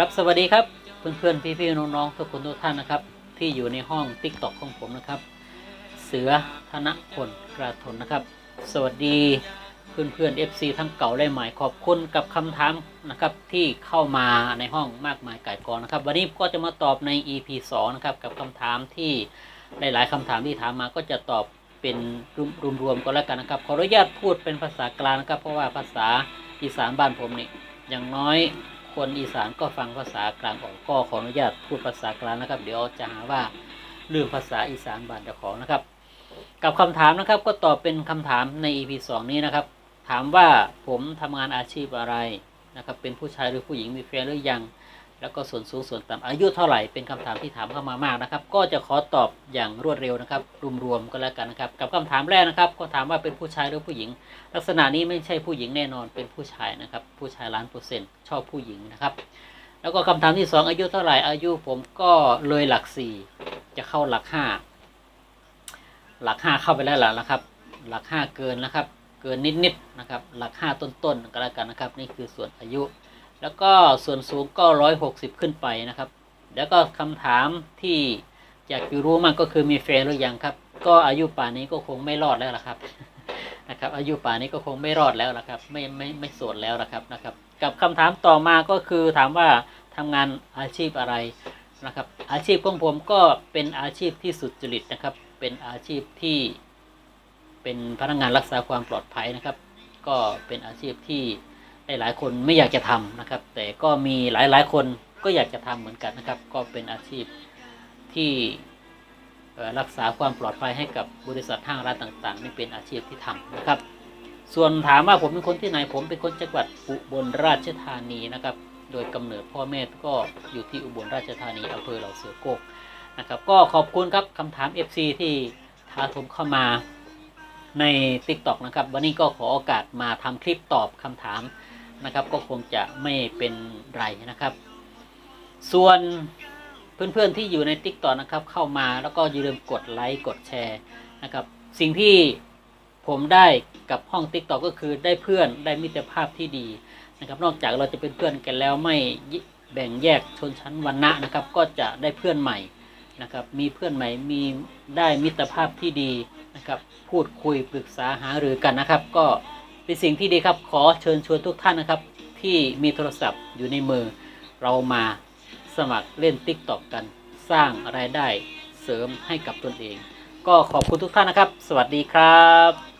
ครับสวัสดีครับเพื่อนๆพี่ๆน้องๆทุกคนทุกท่านนะครับ ที่อยู่ในห้อง t ิ k t o k ของผมนะครับ เสือธนพลกระทนนะครับ สวัสดีเพื่อนๆ FC ทั้งเก่าและใหม่ขอบคุณกับคำถามนะครับที่เข้ามาในห้องมากมายก่ายกองนะครับ วันนี้ก็จะมาตอบใน EP 2นะครับกับคำถามที่หลาย ๆคำถามที่ถามมาก็จะตอบเป็นรวมๆก็แล้วกันนะครับขออนุญาตพูดเป็นภาษากลางนะครับ เพราะว่าภาษาอีสานบ้านผมนี่อย่างน้อย คนอีสานก็ฟังภาษากลางออกก็ขออนุญาตพูดภาษากลางนะครับ เดี๋ยวจะหาว่าลืมภาษาอีสานบ้านเจ้าของนะครับ กับคำถามนะครับก็ตอบเป็นคำถามใน EP 2นี้นะครับ ถามว่าผมทำงานอาชีพอะไรนะครับ เป็นผู้ชายหรือผู้หญิงมีแฟนหรือยัง แล้วก็ส่วนสูงส่วนต่ำอายุเท่าไหร่เป็นคำถามที่ถามเข้ามามากนะครับ ก็จะขอตอบอย่างรวดเร็วนะครับ รวมๆก็แล้วกันนะครับ กับคำถามแรกนะครับ ก็ถามว่าเป็นผู้ชายหรือผู้หญิง ลักษณะนี้ไม่ใช่ผู้หญิงแน่นอนเป็นผู้ชายนะครับ ผู้ชายล้านเปอร์เซ็นต์ชอบผู้หญิงนะครับ แล้วก็คำถามที่สองอายุเท่าไหร่อายุผมก็เลยหลักสี่จะเข้าหลักห้าหลักห้าเข้าไปแล้วล่ะนะครับ หลักห้าเกินนะครับ เกินนิดๆนะครับ หลักห้าต้นๆก็แล้วกันนะครับ นี่คือส่วนอายุ แล้วก็ส่วนสูงก็ร้อยหกสิบขึ้นไปนะครับ แล้วก็คำถามที่อยากจะรู้มากก็คือมีแฟนหรือยังครับ ก็อายุป่านนี้ก็คงไม่รอดแล้วล่ะครับนะครับ อายุป่านนี้ก็คงไม่รอดแล้วละครับ ไม่ไม่ไม่โสดแล้วนะครับนะครับ กับคำถามต่อมาก็คือถามว่าทำงานอาชีพอะไรนะครับ อาชีพของผมก็เป็นอาชีพที่สุดจริตนะครับ เป็นอาชีพที่เป็นพนักงานรักษาความปลอดภัยนะครับ ก็เป็นอาชีพที่ หลายๆคนไม่อยากจะทำนะครับ แต่ก็มีหลายๆ คนก็อยากจะทำเหมือนกันนะครับ ก็เป็นอาชีพที่รักษาความปลอดภัยให้กับบริษัทห้างร้านต่างๆนี่เป็นอาชีพที่ทำนะครับ ส่วนถามว่าผมเป็นคนที่ไหนผมเป็นคนจังหวัดอุบลราชธานีนะครับ โดยกำเนิดพ่อแม่ก็อยู่ที่อุบลราชธานีอำเภอเหล่าเสือโกกนะครับ ก็ขอบคุณครับคำถาม FC ที่ท้าทมเข้ามาใน TikTok นะครับ วันนี้ก็ขอโอกาสมาทำคลิปตอบคำถาม นะครับ ก็คงจะไม่เป็นไรนะครับ ส่วนเพื่อนๆที่อยู่ใน TikTok นะครับ เข้ามาแล้วก็อย่าลืมกดไลค์กดแชร์นะครับ สิ่งที่ผมได้กับห้อง TikTok ก็คือได้เพื่อนได้มิตรภาพที่ดีนะครับ นอกจากเราจะเป็นเพื่อนกันแล้วไม่แบ่งแยกชนชั้นวรรณะนะครับ ก็จะได้เพื่อนใหม่นะครับ มีเพื่อนใหม่มีได้มิตรภาพที่ดีนะครับ พูดคุยปรึกษาหารือกันนะครับ ก็ เป็นสิ่งที่ดีครับขอเชิญชวนทุกท่านนะครับ ที่มีโทรศัพท์อยู่ในมือ เรามาสมัครเล่น TikTok กันสร้างรายได้เสริมให้กับตนเอง ก็ขอบคุณทุกท่านนะครับ สวัสดีครับ